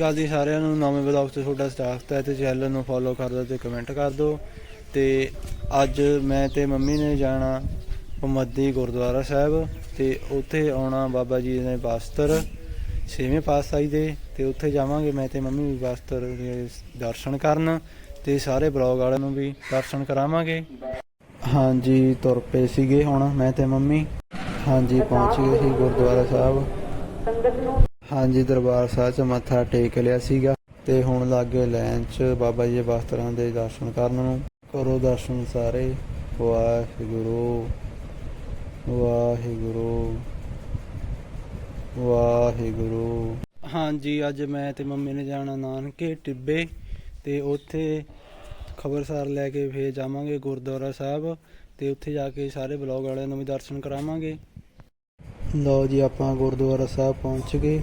ਅਕਾਲ ਜੀ, ਸਾਰਿਆਂ ਨੂੰ ਨਵੇਂ ਵਲੌਗ ਤੇ ਤੁਹਾਡਾ ਸਟਾਫ ਹੈ ਤੇ ਚੈਨਲ ਨੂੰ ਫੋਲੋ ਕਰ ਦਿਓ ਤੇ ਕਮੈਂਟ ਕਰ ਦਿਓ ਤੇ ਅੱਜ ਮੈਂ ਤੇ ਮੰਮੀ ਨੇ ਜਾਣਾ ਮੁਹੰਮਦੀ ਗੁਰਦੁਆਰਾ ਸਾਹਿਬ ਤੇ ਉੱਥੇ ਆਉਣਾ ਬਾਬਾ ਜੀ ਨੇ ਬਸਤਰ ਛੇਵੇਂ ਪਾਤਸ਼ਾਹੀ ਦੇ ਤੇ ਉੱਥੇ ਜਾਵਾਂਗੇ ਮੈਂ ਤੇ ਮੰਮੀ ਵੀ ਬਸਤਰ ਦੇ ਦਰਸ਼ਨ ਕਰਨ ਤੇ ਸਾਰੇ ਬਲੌਗ ਵਾਲਿਆਂ ਨੂੰ ਵੀ ਦਰਸ਼ਨ ਕਰਾਵਾਂਗੇ। ਹਾਂਜੀ, ਤੁਰ ਪਏ ਸੀਗੇ ਹੁਣ ਮੈਂ ਤੇ ਮੰਮੀ। ਹਾਂਜੀ, ਪਹੁੰਚ ਗਏ ਸੀ ਗੁਰਦੁਆਰਾ ਸਾਹਿਬ। ਹਾਂਜੀ, ਦਰਬਾਰ ਸਾਹਿਬ 'ਚ ਮੱਥਾ ਟੇਕ ਲਿਆ ਸੀਗਾ ਤੇ ਹੁਣ ਲੱਗੇ ਲਾਈਨ 'ਚ ਬਾਬਾ ਜੀ ਦੇ ਬਸਤਰਾਂ ਦੇ ਦਰਸ਼ਨ ਕਰਨ ਨੂੰ। ਕਰੋ ਦਰਸ਼ਨ ਸਾਰੇ। ਵਾਹਿਗੁਰੂ ਵਾਹਿਗੁਰੂ ਵਾਹਿਗੁਰੂ। ਹਾਂਜੀ, ਅੱਜ ਮੈਂ ਤੇ ਮੰਮੀ ਨੇ ਜਾਣਾ ਨਾਨਕੇ ਟਿੱਬੇ ਤੇ ਉੱਥੇ ਖਬਰਸਾਰ ਲੈ ਕੇ ਫੇਰ ਜਾਵਾਂਗੇ ਗੁਰਦੁਆਰਾ ਸਾਹਿਬ ਤੇ ਉੱਥੇ ਜਾ ਕੇ ਸਾਰੇ ਬਲੌਗ ਵਾਲਿਆਂ ਨੂੰ ਵੀ ਦਰਸ਼ਨ ਕਰਾਵਾਂਗੇ। ਲਓ ਜੀ, ਆਪਾਂ ਗੁਰਦੁਆਰਾ ਸਾਹਿਬ ਪਹੁੰਚ ਗਏ।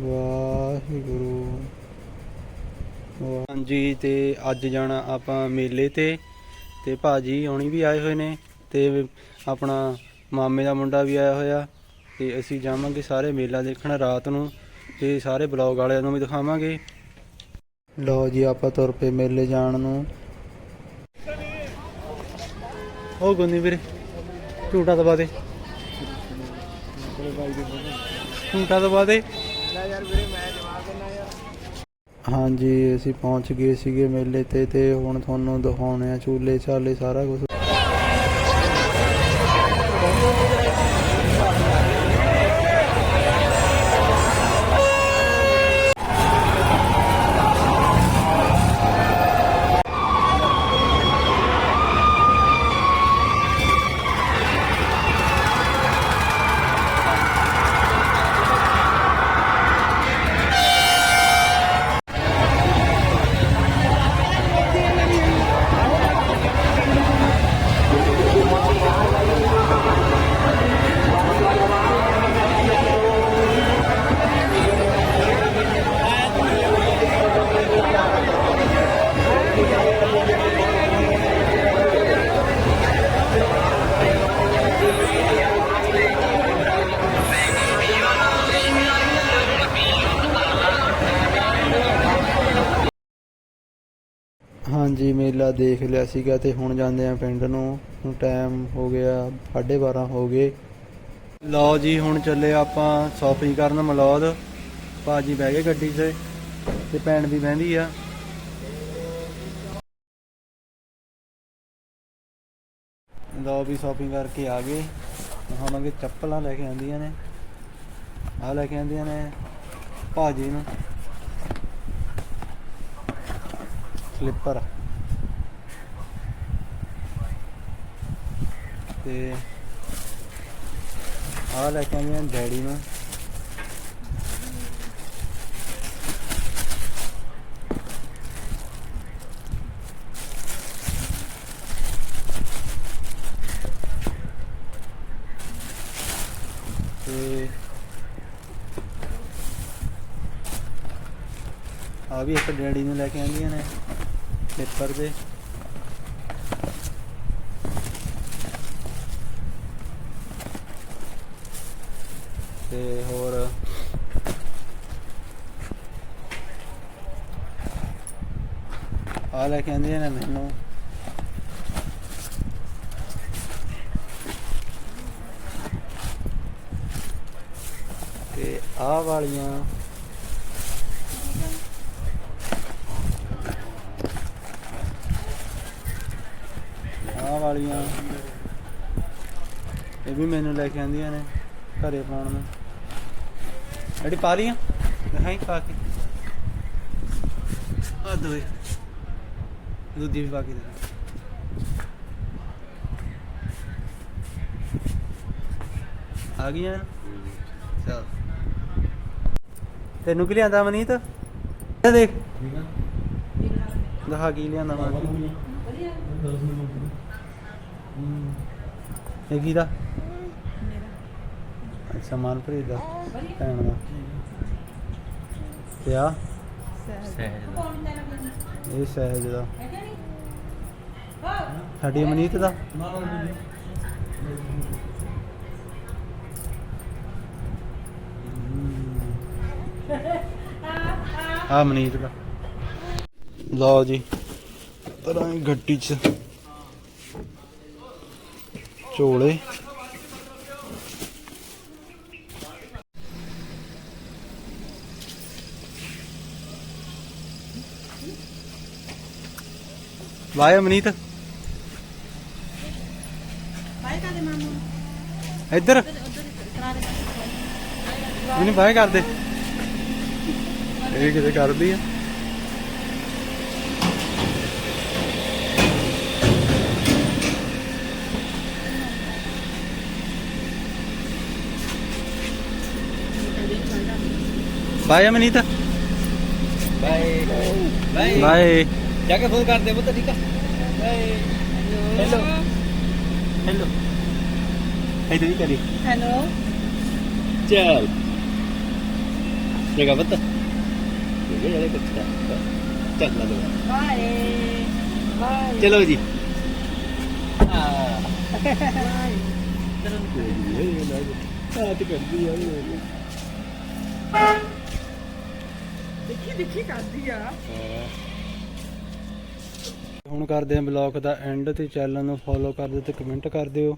ਵਾਹਿਗੁਰੂ। ਹਾਂਜੀ, ਤੇ ਅੱਜ ਜਾਣਾ ਆਪਾਂ ਮੇਲੇ ਤੇ। ਤੇ ਭਾਜੀ ਹੋਣੀ ਵੀ ਆਏ ਹੋਏ ਨੇ, ਤੇ ਆਪਣਾ ਮਾਮੇ ਦਾ ਮੁੰਡਾ ਵੀ ਆਇਆ ਹੋਇਆ। ਤੇ ਅਸੀਂ ਜਾਵਾਂਗੇ ਸਾਰੇ ਮੇਲਾ ਦੇਖਣ ਰਾਤ ਨੂੰ, ਤੇ ਸਾਰੇ ਬਲੌਗ ਵਾਲਿਆਂ ਨੂੰ ਵੀ ਦਿਖਾਵਾਂਗੇ। ਲਓ ਜੀ, ਆਪਾਂ ਤੁਰ ਪਏ ਮੇਲੇ ਜਾਣ ਨੂੰ। ਉਹ ਗੁੰਨੀ ਵੀਰੇ, ਝੂਟਾ ਦਬਾ ਦੇ। ਝੂਟਾ ਦਬਾ ਦੇ। ਹਾਂਜੀ, ਅਸੀਂ ਪਹੁੰਚ ਗਏ ਸੀਗੇ ਮੇਲੇ ਤੇ ਤੇ ਹੁਣ ਤੁਹਾਨੂੰ ਦਿਖਾਉਣੇ ਆ, ਝੂਲੇ ਛਾਲੇ ਸਾਰਾ ਕੁਝ ਜੀ ਮੇਲਾ ਦੇਖ ਲਿਆ ਸੀਗਾ ਤੇ ਹੁਣ ਜਾਂਦੇ ਆ ਪਿੰਡ ਨੂੰ। ਹੁਣ ਟਾਈਮ ਹੋ ਗਿਆ 12:30 ਹੋ ਗਏ। ਲਓ ਜੀ, ਹੁਣ ਚੱਲੇ ਆਪਾਂ ਸ਼ਾਪਿੰਗ ਕਰਨ ਮਲੌਦ। ਭਾਜੀ ਬਹਿ ਗਏ ਗੱਡੀ 'ਤੇ ਤੇ ਭੈਣ ਵੀ ਬਹਿੰਦੀ ਆ। ਲਓ ਵੀ ਸ਼ਾਪਿੰਗ ਕਰਕੇ ਆ ਗਏ। ਹੁਣ ਅੱਗੇ ਚੱਪਲਾਂ ਲੈ ਕੇ ਆਂਦੀਆਂ ਨੇ। ਆ ਲੈ ਕੇ ਆਂਦੀਆਂ ਨੇ ਭਾਜੀ ਨੂੰ। ਸਲੀਪਰ ਤੇ ਆ ਲੈ ਕੇ ਆਉਂਦੇ ਆ ਡੈਡੀ ਨੂੰ। ਤੇ ਆ ਵੀ ਇੱਕ ਡੈਡੀ ਨੂੰ ਲੈ ਕੇ ਆਉਂਦੀਆਂ ਨੇ ਪੇਪਰ ਦੇ। ਤੇ ਹੋਰ ਆ ਲੈ ਕਹਿੰਦੇ ਨੇ ਮੈਨੂੰ। ਤੇ ਆ ਵਾਲੀਆਂ ਆ ਵਾਲੀਆਂ ਇਹ ਵੀ ਮੈਨੂੰ ਲੈ ਕੇ ਆਂਦੀਆਂ ਨੇ ਘਰੇ ਪਾਉਣ ਨੂੰ। ਐਡੀ ਪਾ ਲੀਆਂ ਦਿਖਾਈ, ਪਾ ਕੇ। ਆ ਦੋਏ ਦੂਜੀ ਵੀ ਪਾ ਕੇ ਦਿਖਾ ਆ ਗਈਆਂ ਚਲ। ਤੈਨੂੰ ਕੀ ਲਿਆਂਦਾ ਮਨੀਤ? ਇਹ ਦੇਖ। ਦਿਖਾ ਕੀ ਲਿਆਂਦਾ ਮੈਂ ਇਹ ਕੀ ਦਾ ਅੱਛਾ, ਮਨਪ੍ਰੀਤ ਦਾ, ਭੈਣ ਦਾ। ਤੇ ਆ ਇਹ ਸਹਿਜ ਦਾ। ਸਾਡੀ ਮਨੀਤ ਦਾ? ਆ ਮਨੀਤ ਦਾ। ਲਓ ਜੀ ਤਰਾਂ ਗੱਡੀ ਚ ਝੋਲੇ। ਵਾਇਆ ਮਨੀਤ? ਇੱਧਰ। ਇਹਨੂੰ ਬਾਏ ਕਰ ਦੇ ਇਹ ਕਿਤੇ ਕਰਦੀ ਆ। Bye Maneet. Bye bye. Bye. ਜਾ ਕੇ ਫੋਨ ਕਰਦੇ ਪੁੱਤ ਠੀਕ ਆ? Bye hello. ਹੈਲੋ ਹੀ ਕਰੀ ਹੈਲੋ। ਚੱਲ। ਜਗਾ ਪੁੱਤ। ਇਹ ਜਿਹੜੇ ਬੱਚਾ ਚੱਲ ਲਾ ਦੋ ਬਾਏ। ਬਾਏ। ਚਲੋ ਜੀ। ਆ ਆ ਤੇ ਕਰਦੀ ਆ ਦੇਖੀ ਦੇਖੀ ਕਰਦੀ ਆ। ਹੁਣ ਕਰਦੇ ਹਾਂ ਬਲੌਗ ਦਾ ਐਂਡ ਤੇ ਚੈਨਲ ਨੂੰ ਫੋਲੋ ਕਰ ਦਿਓ ਤੇ ਕਮੈਂਟ ਕਰ ਦਿਓ।